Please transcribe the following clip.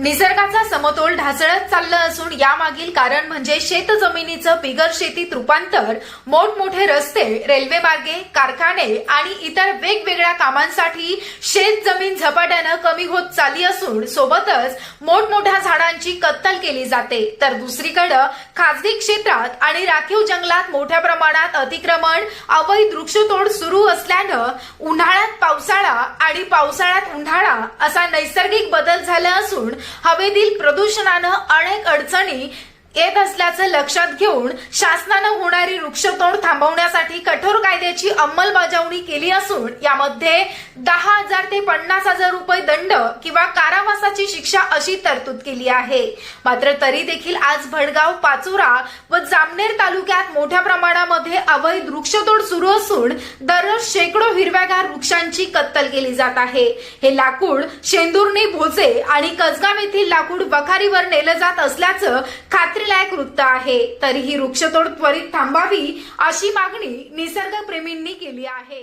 निसर्गाचा समतोल ढासळत चाललं असून यामागील कारण म्हणजे शेत जमिनीचं बिगर शेतीत रूपांतर मोठमोठे रस्ते रेल्वे मार्गे कारखाने आणि इतर वेगवेगळ्या कामांसाठी शेत जमीन झपाट्यानं कमी होत चालली असून सोबतच मोठमोठ्या झाडांची कत्तल केली जाते. तर दुसरीकडे खासगी क्षेत्रात आणि राखीव जंगलात मोठ्या प्रमाणात अतिक्रमण अवैध वृक्षतोड सुरू असल्यानं उन्हाळ्यात पावसाळा आणि पावसाळ्यात उन्हाळा असा नैसर्गिक बदल झाला असून हवेतील प्रदूषणानं अनेक अडचणी येत असल्याचं लक्षात घेऊन शासनानं होणारी वृक्षतोड थांबवण्यासाठी कठोर कायद्याची अंमलबजावणी केली असून यामध्ये दहा हजार ते पन्नास हजार रुपये दंड किंवा कारावासाची शिक्षा अशी तरतूद केली आहे. मात्र तरी देखील आज भडगाव पाचोरा व जामनेर तालुक्यात मोठ्या प्रमाणामध्ये अवैध वृक्षतोड सुरू असून दररोज शेकडो हिरव्यागार वृक्षांची कत्तल केली जात आहे. हे लाकूड शेंदुर्णी भोजे आणि कसगाव येथील लाकूड वखारीवर नेलं जात असल्याचं खात्री खात्रीलायक वृत्त आहे तरीही वृक्षतोड त्वरित थांबावी अशी मागणी निसर्गप्रेमींनी केली आहे.